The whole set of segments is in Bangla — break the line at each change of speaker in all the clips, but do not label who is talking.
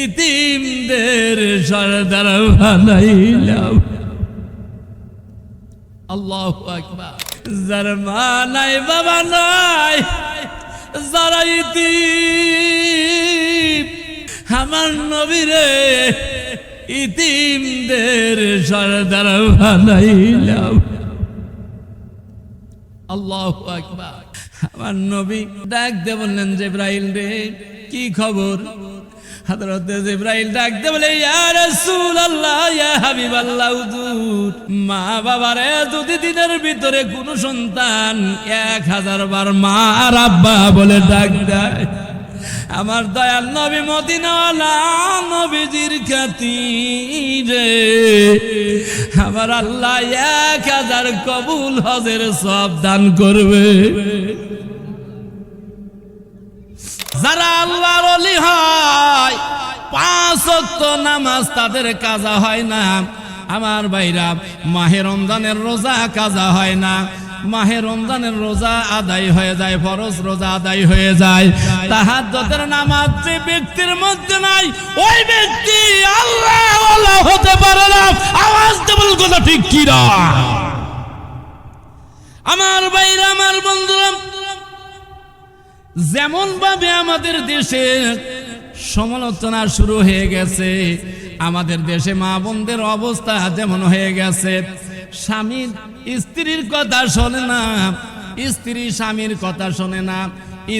ইতিমদের সর্দার বানাইলাম। আল্লাহ আকবার। যার মা নাই, বাবা নাই, যারা ইতিম, আমার নবীরে ইতিমদের সর্দার বানাইলাম। আল্লাহ আকবার। আমার নবী ডাক দে বললেন জেব্রাইল রে, কি খবর? হযরত জিব্রাইল ডাক দে বলে দিনের ভিতরে সন্তান এক হাজার বার বলে ডাক আমার দয়াল নবী মদিনাওয়ালা নবীজির খাতিরে, আমার আল্লাহ এক হাজার কবুল হজের সব দান করবে। যারা আল্লাহর অলি হয়, পাঁচ নামাজ তাদের কাজা হয় না। আমার ভাইরা, মাহে রমজানের রোজা কাজা হয় না। মাহে রমজানের রোজা আদায় হয়ে যায়, ফরজ রোজা আদায় হয়ে যায়। তাহাজ্জুদের নামাজ যে ব্যক্তির মধ্যে নাই, ওই ব্যক্তি আল্লাহ আল্লাহ হতে পারে না। আওয়াজ দেবল কথা ঠিক কি না? আমার বাইরা আমার বন্ধুরা যেমন ভাবে আমাদের দেশে সমালোচনা শুরু হয়ে গেছে, আমাদের দেশে মা বোনদের অবস্থা যেমন হয়ে গেছে। স্বামীর স্ত্রীর কথা শোনে না, স্ত্রী স্বামীর কথা শোনে না,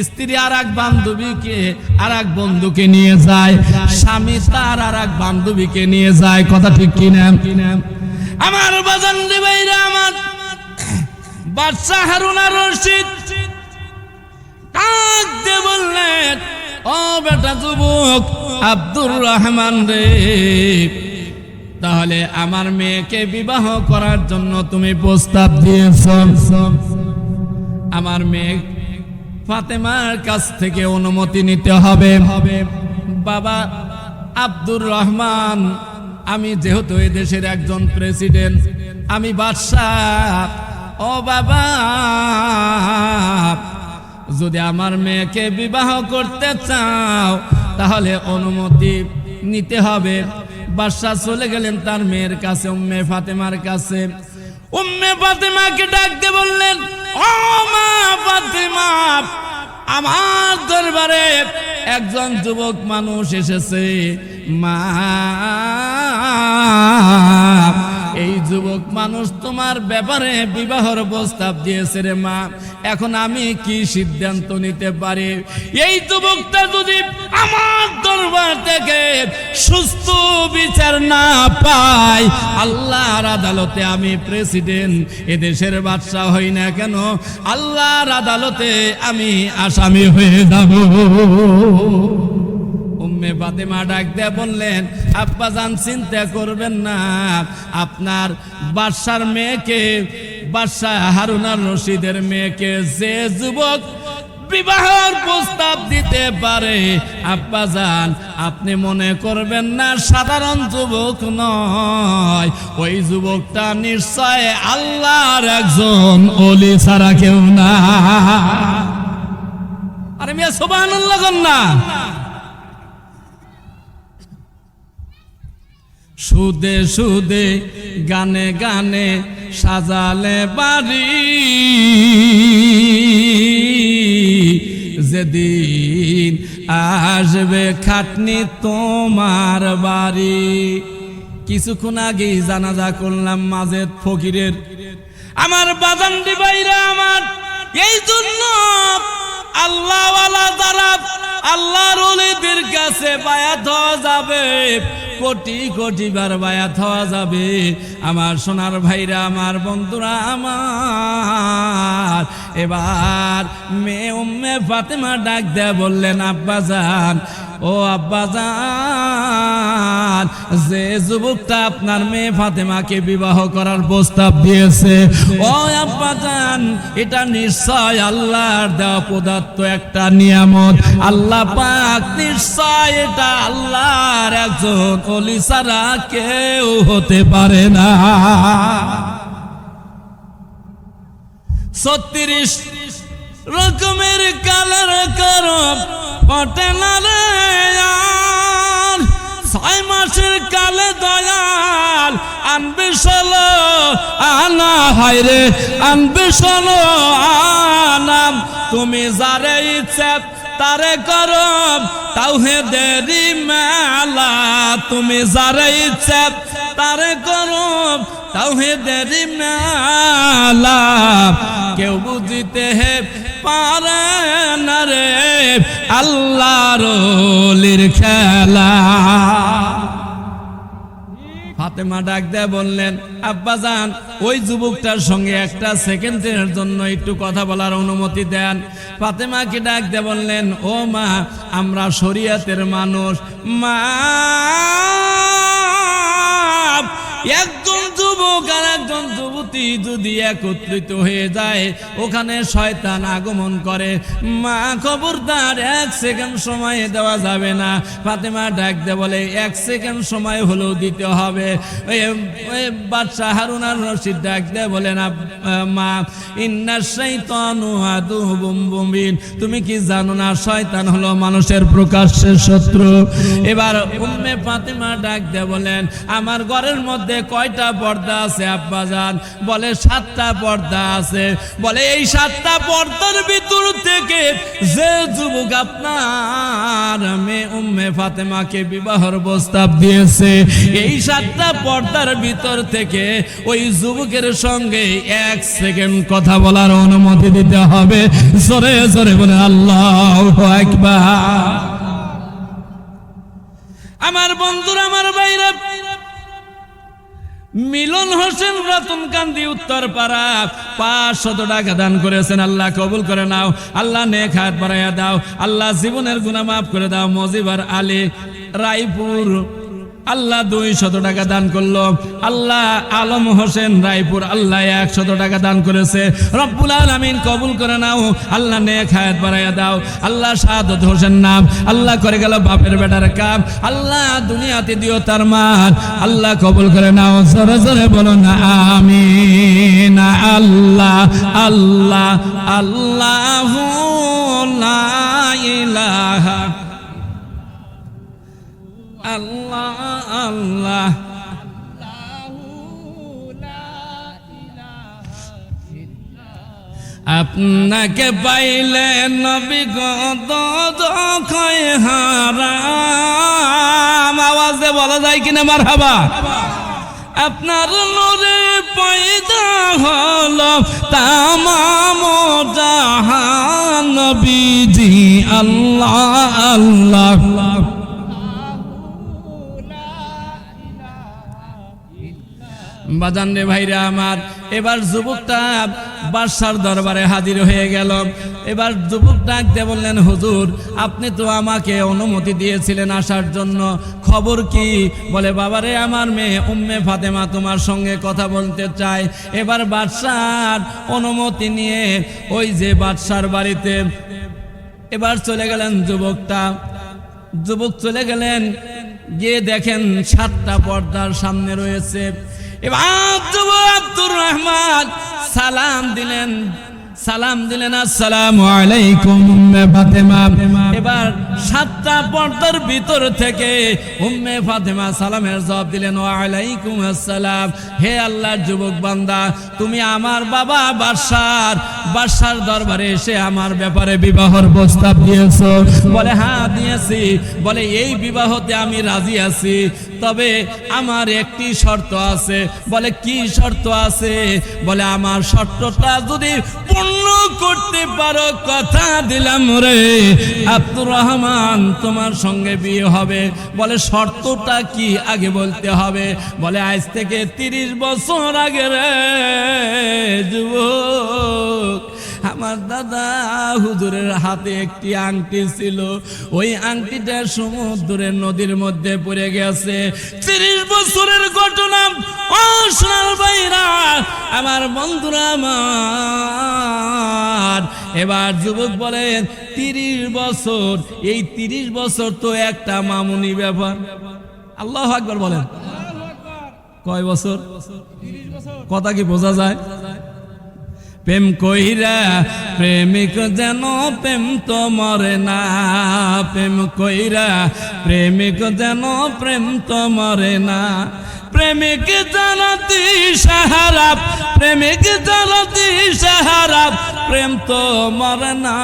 স্ত্রী আর এক বান্ধবীকে আর এক বন্ধুকে নিয়ে যায়, স্বামী তার আর এক বান্ধবীকে নিয়ে যায়, কথা ঠিক কিনা? আমার বাজান ভাইরা, আমার বাদশাহ হারুনা রশিদ ডাক বললেন, ও বেটা যুবক, আব্দুর রহমান রে, তাহলে আমার মেয়েকে বিবাহ করার জন্য তুমি প্রস্তাব দিয়েছ। আমার মেয়ে ফাতেমার কাছ থেকে অনুমতি নিতে হবে হবে। বাবা, আব্দুর রহমান, আমি যেহেতু এই দেশের একজন প্রেসিডেন্ট, আমি বাদশাহ। ও বাবা যদি আমার মেয়েকে বিবাহ করতে চাও, তাহলে অনুমতি নিতে হবে। বাদশাহ চলে গেলেন তার মেয়ের কাছে, উম্মে ফাতেমার কাছে। উম্মে ফাতেমাকে ডাকতে বললেন, ও মা ফাতেমা, আমার দরবারে একজন যুবক মানুষ এসেছে। মা এই যুবক মানুষ তোমার ব্যাপারে বিবাহর প্রস্তাব দিয়েছে রে মা। এখন আমি কি সিদ্ধান্ত নিতে পারি? এই যুবকটা যদি আমার দরবার থেকে সুস্থ বিচার না পায়, আল্লাহর আদালতে আমি প্রেসিডেন্ট এদেশের বাদশাহ হই না কেন? আল্লাহর আদালতে আমি আসামি হয়ে যাব। উম্মে ফাতেমা ডাক দিয়ে বললেন, আব্বা চিন্তা করবেন না। আপনার বাদশার মেয়েকে, বাদশাহ হারুনার রশিদের মেয়েকে যে যুবক বিবাহের প্রস্তাব দিতে পারে, আব্বা আপনি মনে করবেন না, সাধারণ যুবক নয়। ওই যুবকটা নিশ্চয় আল্লাহর একজন অলি ছাড়া কেউ না। আরে মিয়া, সুবহানাল্লাহ না। সুদে সুদে গানে গানে সাজালে বাড়ি। যেদিন আসবে খাটনি তোমার বাড়ি। কিছুক্ষণ আগেই জানাজা করলাম মাঝে ফকিরের। আমার বাজান্ডি বাইরা আমার। এই জন্য আল্লাহওয়ালা যারা আল্লাহর ওলিদের কাছে বায়াত হওয়া যাবে। কোটি কোটি বার বায়াত হওয়া যাবে। আমার সোনার ভাইরা, আমার বন্ধুরা, আমার। এবার মেয়ে উম্মে ফাতেমা ডাক দেয়া বললেন, আব্বা যান ও আব্বা যান যে যুবকটা আপনার মেয়ে ফাতেমাকে বিবাহ করার প্রস্তাব দিয়েছে, ও আব্বা যান এটা নিশ্চয় আল্লাহর দেওয়া পদার্থ, একটা নিয়ামত। আল্লাহ পাক নিশ্চয় এটা আল্লাহর একজন অলি ছাড়া কেউ হতে পারে না। ছত্রিশ রকমের কালার করো পটে না রে আর। মাসের কালে দয়াল আনবে ষোলো আনা হায়রে আনবে ষোলো আনাম তুমি যারে ইচ্ছা তারে করম তাও হে দেরি মেলা, তুমি যারে ইচ্ছা তারে করম তাও হে দেরি মেলা। কেউ বুঝিতে হে পারে না রে, আল্লাহর খেলা। ফাতেমা ডাক দেয়া বললেন, আব্বা যান, ওই যুবকটার সঙ্গে একটা সেকেন্ড সেকেন্ডের জন্য একটু কথা বলার অনুমতি দেন। ফাতেমাকে ডাক দেয়া বললেন, ও মা, আমরা শরিয়াতের মানুষ। মা একজন যুবক আর একজন যুবতী যদি একত্রিত হয়ে যায়, ওখানে শয়তান আগমন করে। মা, খবরদার, এক সেকেন্ড সময় দেওয়া যাবে না। ফাতেমা ডাক দে বলে, এক সেকেন্ড সময় হলেও দিতে হবে। বাদশাহ হারুন আর রশিদ ডাক দে বলে, না, মা ইন্নার শৈতানু আদু বুমবুমিন তুমি কি জানো না, শয়তান হলো মানুষের প্রকাশ্যের শত্রু? এবার উম্মে ফাতেমা ডাক দে বলেন, আমার ঘরের মধ্যে কয়টা পর্দা আছে আব্বাজান বলে, সাতটা পর্দা আছে। বলে, এই সাতটা পর্দার ভিতর থেকে যে যুবক আপনার মেয়ে উম্মে ফাতেমাকে বিবাহর প্রস্তাব দিয়েছে, এই সাতটা পর্দার ভিতর থেকে ওই যুবকের সঙ্গে এক সেকেন্ড কথা বলার অনুমতি দিতে হবে। জোরে জোরে বলে আল্লাহ একবার আমার বন্ধুরা, আমার বাইরে মিলন হোসেন রতন কান্দি উত্তর পাড়া পাঁচশত টাকা দান করেছেন, আল্লাহ কবুল করে নাও। আল্লাহ নেক হাত বাড়াইয়া দাও। আল্লাহ জীবনের গুণা মাফ করে দাও। মজিবার আলী, রায়পুর। আল্লাহ দুই শত টাকা দান করল। আল্লাহ আলম হোসেন রায়পুর আল্লাহ একশত টাকা দান করেছে। রব্বুল আলমিন কবুল করে নাও। আল্লাহ নেক হায়াত বাড়াইয়া দাও। আল্লাহ সাদত হোসেন নাম। আল্লাহ করে গেল বাপের বেটার কাম। আল্লাহ দুনিয়াতে দিও তার মার আল্লাহ কবুল করে নাও। জোরে জোরে বলো না, আমিন। আল্লাহ আল্লাহ আল্লাহ লা ইলাহা আল্লাহ আল্লাহ। আপনাকে পাইলে নবী গত হারাম। আওয়াজে বলা যায় কিনা মার হাবা আপনার নরে পয়দা হল তামাম জাহান নবীজি। আল্লাহ আল্লাহ। বাজান রে ভাইরা আমার। এবার যুবকটা বাদশার দরবারে হাজির হয়ে গেল। এবার যুবক ডাকতে বললেন, হুজুর, আপনি তো আমাকে অনুমতি দিয়েছিলেন আসার জন্য। খবর কি? বলে, বাবারে, আমার মেয়ে উম্মে ফাতেমা তোমার সঙ্গে কথা বলতে চায়। এবার বাদশার অনুমতি নিয়ে ওই যে বাদশার বাড়িতে এবার চলে গেলেন যুবকটা। যুবক চলে গেলেন, গিয়ে দেখেন সাতটা পর্দার সামনে রয়েছে। আব্দুর রহমান সালাম দিলেন সালাম দিলেন আসসালামু আলাইকুম ফাতেমা। এবার সাতটা পর্দার ভিতর থেকে উম্মে ফাতেমা সালামের জবাব দিলেন, ওয়া আলাইকুম আসসালাম। হে আল্লাহর যুবক বান্দা, তুমি আমার বাবা বাদশার বাদশার দরবারে এসে আমার ব্যাপারে বিবাহর প্রস্তাব দিয়েছ। বলে হ্যাঁ দিয়েছি। বলে, এই বিবাহতে আমি রাজি আছি, তবে আমার একটি শর্ত আছে। বলে, কি শর্ত আছে? বলে, আমার শর্তটা যদি পূর্ণ করতে পারো, কথা দিলাম রে। আব্দুর রহমান, তোমার সঙ্গে বিয়ে হবে। বলে, শর্তটা কি? আগে বলতে হবে। বলে, আজ থেকে তিরিশ বছর আগে রে যুবক আমার দাদা হুজুরের হাতে একটি আংটি ছিল। ওই আংটিটা সমুদ্রের নদীর মধ্যে পড়ে গেছে। তিরিশ বছরের ঘটনা ও আমার বন্ধুরা আমার, এবার যুবক বলেন, তিরিশ বছর, এই তিরিশ বছর তো একটা মামুনি ব্যাপার আল্লাহ আকবার বলেন। কয় বছর? কথা কি বোঝা যায়? প্রেম কইরা, প্রেমিক যেন প্রেম তো মরে না। প্রেম কইরা, প্রেমিক যেন প্রেম তো মরে না। প্রেমিক জানতি সাহারা, প্রেমিক জানতি সাহারা, প্রেম তো মরে না।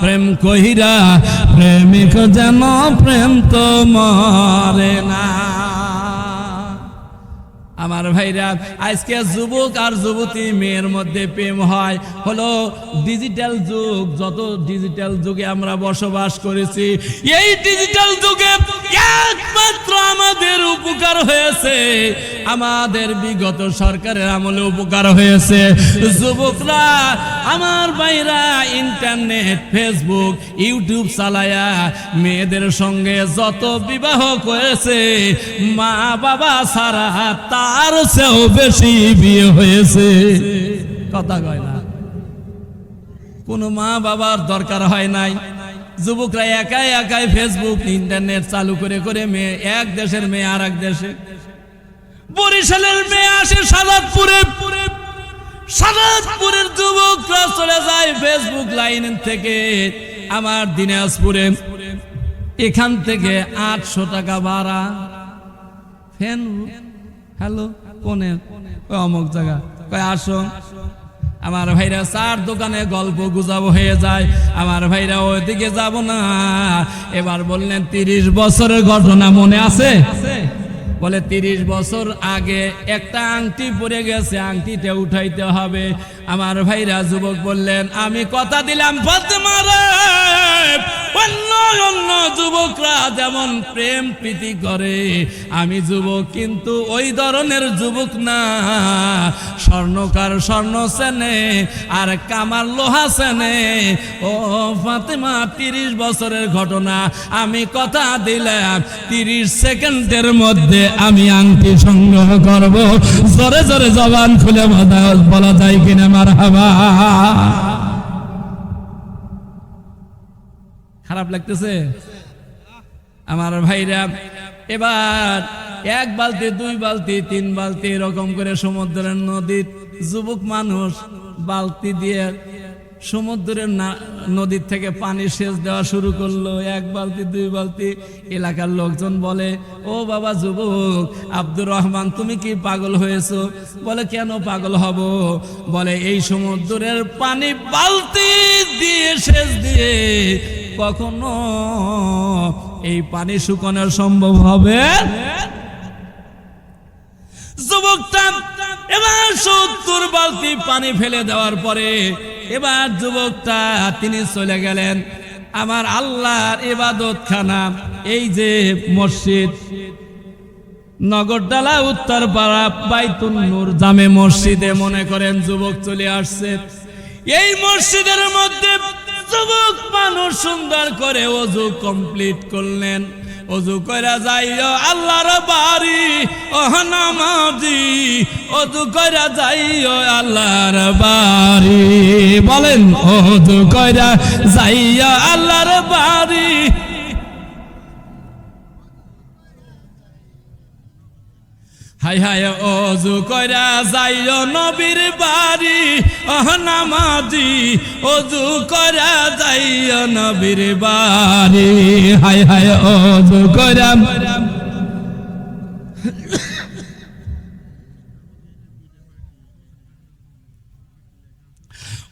প্রেম কইরা, প্রেমিক যেন প্রেম তো মরে না। আমার ভাইরা, আজকে যুবক আর যুবতী মেয়ের মধ্যে প্রেম হয়। হলো ডিজিটাল যুগ, যত ডিজিটাল যুগে আমরা বসবাস করেছি, এই ডিজিটাল যুগে একমাত্র আমাদের উপকার হয়েছে। আমাদের বিগত সরকারের আমলে উপকার হয়েছে। যুবকরা, আমার ভাইরা ইন্টারনেট ফেসবুক ইউটিউব চালায়া মেয়েদের সঙ্গে যত বিবাহ করেছে মা বাবা সারা তার চেয়েও বেশি বিয়ে হয়েছে। কথা কয় না। কোনো মা বাবার দরকার হয় নাই। যুবকরা একাই একাই ফেসবুক ইন্টারনেট চালু করে করে মেয়ে, এক দেশের মেয়ে আর এক দেশে। বরিশালের মেয়ে আসে সাদাতপুরে। সাদাতপুরের যুবকরা চলে যায় ফেসবুক লাইন থেকে, আমার দিনাজপুরে। এখান থেকে আটশো টাকা ভাড়া। ফ্যান হ্যালো, কোনে? অমুক জায়গা। কয় আসো। আমার ভাইরা চার দোকানে গল্প গুজাবো হয়ে যায়। আমার ভাইরা ওইদিকে যাব না। এবার বললেন, তিরিশ বছরের ঘটনা মনে আছে? বলে, তিরিশ বছর আগে একটা আংটি পরে গেছে। আংটিটা উঠাইতে হবে। আমার ভাইরা যুবক বললেন, আমি কথা দিলাম অন্য অন্য যুবকরা যেমন প্রেম প্রীতি করে, আমি যুবক কিন্তু ওই ধরনের যুবক না। স্বর্ণকার, স্বর্ণ সেনে, আর কামার লোহা সেনে। ও ফাতেমা, তিরিশ বছরের ঘটনা, আমি কথা দিলাম, তিরিশ সেকেন্ডের মধ্যে আমি আংটি সংগ্রহ করব। জোরে জোরে জবান খুলে বলা যায় কিনা? খারাপ লাগতেছে? আমার ভাইরা, এবার এক বালতি, দুই বালতি, তিন বালতি এরকম করে সমুদ্রের নদীর যুবক মানুষ বালতি দিয়ে সমুদ্রের নদীর থেকে পানি সেচ দেওয়া শুরু করল। এক বালতি, দুই বালতি, এলাকার লোকজন বলে, ও বাবা যুবক, আব্দুর রহমান, তুমি কি পাগল হয়েছো? বলে, কেন পাগল হব? বলে, এই সমুদ্রের পানি বালতি দিয়ে সেচ দিয়ে কখনো এই পানি শুকানো সম্ভব হবে? যুবকটা এবার সত্তর বালতি পানি ফেলে দেওয়ার পরে এবার যুবকটা তিনি চলে গেলেন। আমার আল্লাহর ইবাদত খানা এই যে মসজিদ নগরডালা উত্তরপাড়া বাইতুল নূর জামে মসজিদে মনে করেন যুবক চলে আসছে। এই মসজিদের মধ্যে যুবক মানুষ সুন্দর করে অজু কমপ্লিট করলেন। অজু কইরা যাইও আল্লাহর বাড়ি অহনামাজি অজু কইরা যাইও আল্লাহর বাড়ি। বলেন অজু কইরা যাইও আল্লাহর বাড়ি হাই হাই, অজু কইরা যাইও নবীর বাড়ি। অহনামাজি অজু কইরা যাইও নবীর বাড়ি। হাই হাই, অজু কইরা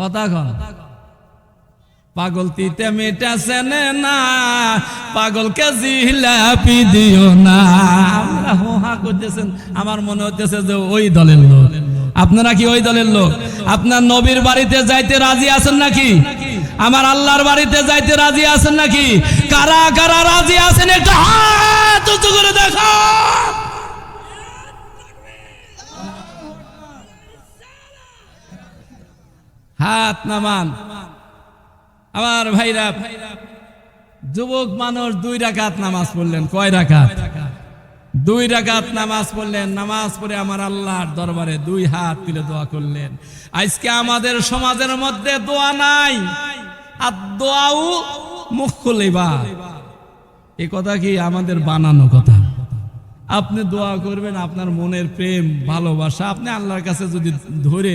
কথা পাগল তিতে মেটাছে না পাগলকে জিলাপি দিও না। আপনারা হো করতেছেন, আমার মনে হতেছে যে ওই দলের লোক। আপনারা কি ওই দলের লোক? আপনার নবীর বাড়িতে যাইতে রাজি আছেন নাকি? আমার আল্লাহর বাড়িতে যাইতে রাজি আছেন নাকি? কারা কারা রাজি আছেন, একটা হাত করে দেখো। হাত নামান। আমার ভাইরা, যুবক মানুষ দুই রাকাত নামাজ পড়লেন। কয় রাকাত? দুই রাকাত নামাজ পড়লেন। নামাজ পড়ে আমার আল্লাহর দরবারে দুই হাত তুলে দোয়া করলেন। আজকে আমাদের সমাজের মধ্যে দোয়া নাই, আর দোয়াও মুখ খুলেবা এ কথা কি আমাদের বানানো কথা? আপনি দোয়া করবেন, আপনার মনের প্রেম, ভালোবাসা আপনি আল্লাহর কাছে যদি ধরে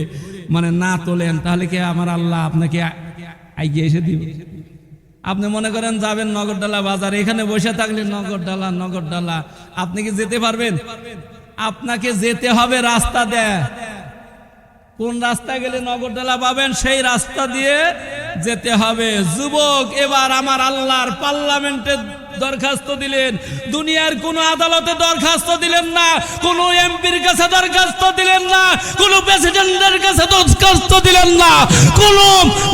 মানে না তোলেন, তাহলে কি আমার আল্লাহ আপনাকে এগিয়ে এসে দিবে? আপনি মনে করেন যাবেন নগরডালা বাজার, এখানে বসে থাকলে নগরডালা নগরডালা। আপনি কি যেতে পারবেন? আপনাকে যেতে হবে রাস্তা দেয়। কোন রাস্তা গেলে নগরডালা পাবেন? সেই রাস্তা দিয়ে যেতে হবে। যুবক, এবার আমার আল্লাহর পার্লামেন্টে দরখাস্ত দিলেন। দুনিয়ার কোন আদালতে দরখাস্ত দিলেন না, কোন এমপির কাছে দরখাস্ত দিলেন না, কোন প্রেসিডেন্টের কাছে দরখাস্ত দিলেন না, কোন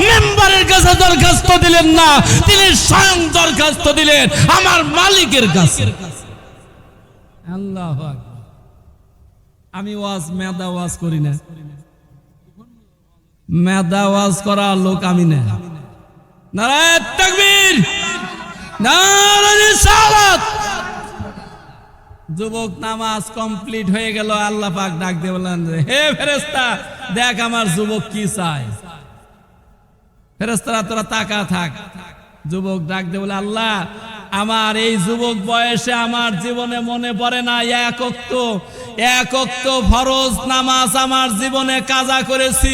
মেম্বারের কাছে দরখাস্ত দিলেন না। তিনি স্বয়ং দরখাস্ত দিলেন আমার মালিকের কাছে। আল্লাহ আমি ওয়াজ মেদা ওয়াজ করি না। মেদা ওয়াজ করা লোক আমি না। নারায় তাকবীর! যুবক নামাজ কমপ্লিট হয়ে গেল, আল্লাহ পাক ডাক দিয়ে বললেন হে ফেরেস্তা দেখ আমার যুবক কি চায়। ফেরেস্তারা তোরা তাকা থাক। যুবক ডাক দিয়ে বলে, আল্লাহ, আমার এই যুবক বয়সে আমার জীবনে মনে পড়ে না একক্ত একক্ত ফরজ নামাজ আমার জীবনে কাজা করেছি।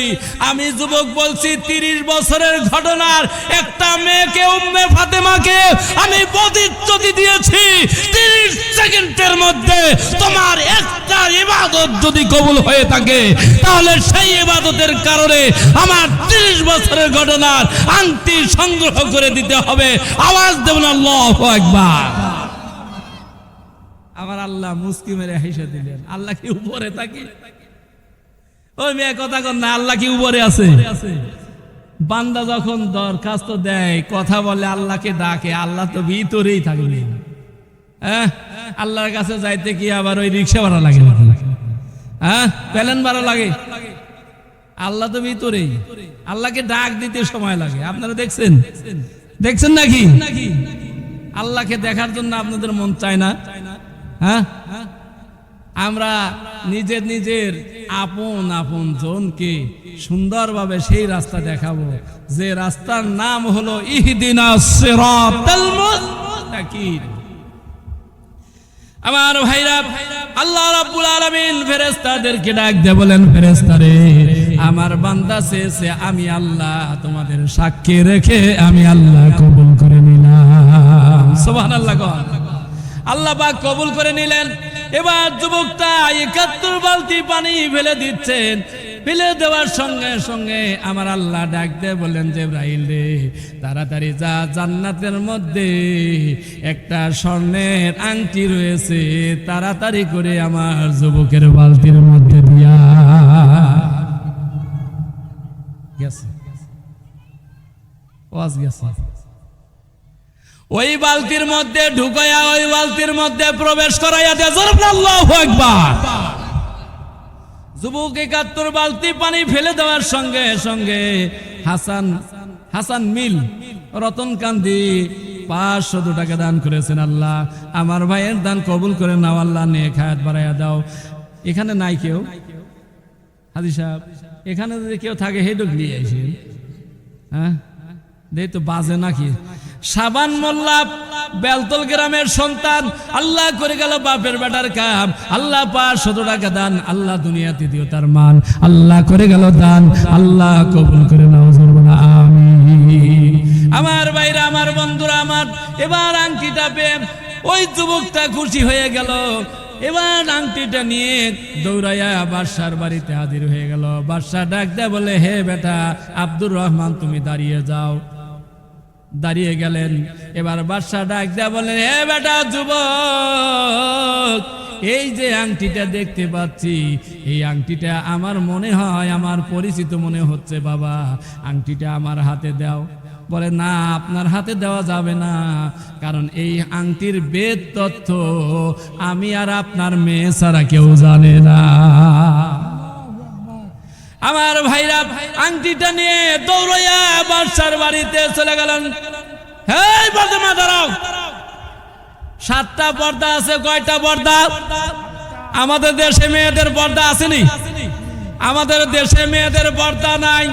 আমি যুবক বলছি, তিরিশ বছরের ঘটনার একটা মেয়েকে, উম্মে ফাতেমাকে আমি প্রতিশ্রুতি দিয়েছি। তিরিশ সেকেন্ডের মধ্যে তোমার একটা ইবাদত যদি কবুল হয়ে থাকে, তাহলে সেই ইবাদতের কারণে আমার তিরিশ বছরের ঘটনার আংটি সংগ্রহ করে দিতে হবে। আওয়াজ দেবেন আল্লাহ একবার আমার আল্লাহ মুস্কি মেরে হেসে দিলেন। আল্লাহ কি উপরে থাকে? ওই মেয়ে কথা কন না আল্লাহ কি উপরে আছে? বান্দা যখন দরখাস্ত দেয় কথা বলে আল্লাহকে ডাকে আল্লাহ তো ভিতরেই থাকবে। হ্যাঁ? আল্লাহর কাছে যাইতে কি আবার ওই রিক্সা ভাড়া লাগে হ্যাঁ? প্যালেন ভাড়া লাগে। আল্লাহ তো ভিতরেই। আল্লাহকে ডাক দিতে সময় লাগে। আপনারা দেখছেন? দেখছেন নাকি? আল্লাহকে দেখার জন্য আপনাদের মন চায় না? হ্যাঁ? আমরা নিজের নিজের আপন আপন জনকে সুন্দরভাবে সেই রাস্তা দেখাবো। যে রাস্তার নাম হলো ইহদিনা আমার ভাইরা, আল্লাহ রাব্বুল আলামিন ফেরেশতাদেরকে ডাক দিয়ে বলেন, ফেরেশতারে, আমার বান্দা চেয়েছে আমি আল্লাহ তোমাদের সাক্ষী রেখে আমি আল্লাহ কবুল করে নিলাম। সুবহানাল্লাহ আল্লাহ পাক কবুল করে নিলেন। এবার যুবকটা একাত্তর বালতি পানি ফেলে দিচ্ছেন। ফেলে দেওয়ার সঙ্গে সঙ্গে আমার আল্লাহ ডাক দিয়ে বললেন যে ইব্রাহিম রে, তাড়াতাড়ি যা, জান্নাতের মধ্যে একটা স্বর্ণের আংটি রয়েছে, তাড়াতাড়ি করে আমার যুবকের বালতির মধ্যে দিয়া গেছে। ওয়াজ গেছে। ওই বালতির মধ্যে ঢুকাইয়া ওই বালতির মধ্যে প্রবেশ করাইয়া আকবার। যুবক একাত্তর বালতি পানি ফেলে দেওয়ার সঙ্গে সঙ্গে হাসান হাসান মিল রতন কান্দি পাঁচশত টাকা দান করেছেন, আল্লাহ। আমার ভাইয়ের দান কবুল করে নাও, আল্লাহ নিয়ে খায়াত বাড়াইয়া দাও। এখানে নাই কেউ? হাজি সাহেব, এখানে যদি কেউ থাকে, হেডুক নিয়ে আসেন। হ্যাঁ? দেই তো বাজে নাকি? সাবান মোল্লা, বেলতল গ্রামের সন্তান, আল্লাহ করে গেল বাপের বেটার কাম। আল্লাহ পাঁচ শত টাকা দান, আল্লাহ দুনিয়া তৃতীয় তার মান। আল্লাহ করে গেল দান, আল্লাহ কবুল করে নাও আমিন। আমার ভাইরা, আমার বন্ধুরা, আমার এবার আংটিটা পেয়ে ওই যুবকটা খুশি হয়ে গেল। এবার আংটিটা নিয়ে দৌড়াইয়া বাদশার বাড়িতে হাজির হয়ে গেল। বাদশাহ ডাক দেয় বলে, হে বেটা, আব্দুর রহমান, তুমি দাঁড়িয়ে যাও। দাঁড়িয়ে গেলেন। এবার বাদশাহ ডাক দেয়া বলেন হে বেটা যুবক, এই যে আংটিটা দেখতে পাচ্ছি, এই আংটিটা আমার মনে হয়, আমার পরিচিত মনে হচ্ছে, বাবা। আংটিটা আমার হাতে দাও। বলে, না, আপনার হাতে দেওয়া যাবে না, কারণ এই আংটির বেদ তথ্য আমি আর আপনার মেয়ে ছাড়া কেউ জানে না। আমার ভাইরা আংটিটা নিয়ে দৌড়াইয়া বাদশার বাড়িতে চলে গেলেন। হেই সাতটা পর্দা আছে, কয়টা পর্দা? আমাদের দেশে মেয়েদের পর্দা আসেনি। আমাদের দেশে মেয়েদের পর্দা নাই।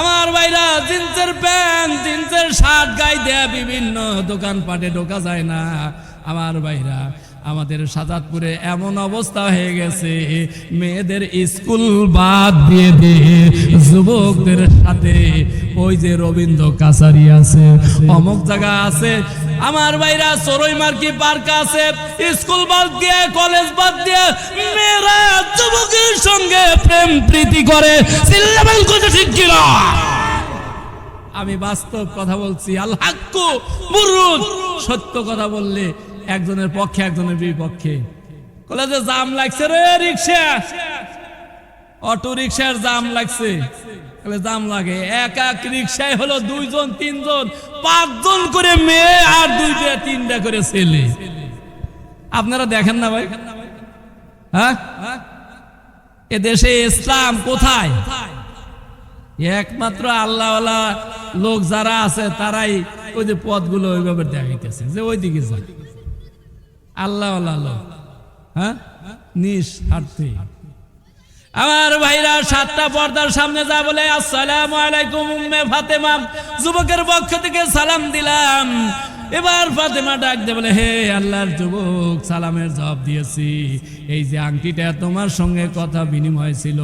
আমার ভাইরা, জিন্সের প্যান্ট, জিন্সের শার্ট গায়ে দেয়া বিভিন্ন দোকানপাটে ঢোকা যায় না। আমার ভাইরা আমাদের সাজাদপুরে এমন অবস্থা হয়ে গেছে। মেয়েদের স্কুল বাদ দিয়ে দিয়ে যুবকদের সাথে ওই যে রবীন্দ্র কাছারি আছে, অমুক জায়গা আছে। আমার ভাইরা সরই মার্কি পার্ক আছে, স্কুল বাদ দিয়ে, কলেজ বাদ দিয়ে মেয়েরা যুবকের সঙ্গে প্রেম প্রীতি করে। না? আমি বাস্তব কথা বলছি আল্লাহ সত্য কথা বললে একজনের পক্ষে, একজনের বিপক্ষে। কলেজে জাম লাগছে রে রিক্সা। অটো রিক্সার জাম লাগছে। জাম লাগে। এক এক রিক্সায় হলো দুইজন, তিনজন, পাঁচজন করে মেয়ে আর দুইটা তিনটা করে ছেলে। আপনারা দেখেন না ভাই? হ্যাঁ? এ দেশে ইসলাম কোথায়? একমাত্র আল্লাহওয়ালা লোক যারা আছে, তারাই ওই যে পথগুলো ওইভাবে দেখাইতেছে, যে ওইদিকে যায়। আল্লাহওয়ালা লোক হ্যাঁ? আমার ভাইরা, সাতটা পর্দার সামনে যা বলে, আসসালাম আলাইকুম উম্মে ফাতেমা। যুবকের পক্ষ থেকে সালাম দিলাম। এবার ফাতেমা ডাক দে বলে, হে আল্লাহর যুবক, সালামের জবাব দিয়েছি। এই যে আংটিটা তোমার সঙ্গে কথা বিনিময় ছিল,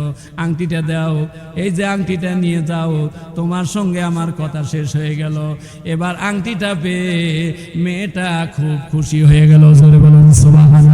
আংটিটা দাও। এই যে আংটিটা নিয়ে যাও, তোমার সঙ্গে আমার কথা শেষ হয়ে গেল। এবার আংটিটা পেয়ে মেয়েটা খুব খুশি হয়ে গেল বলেন সুবাহান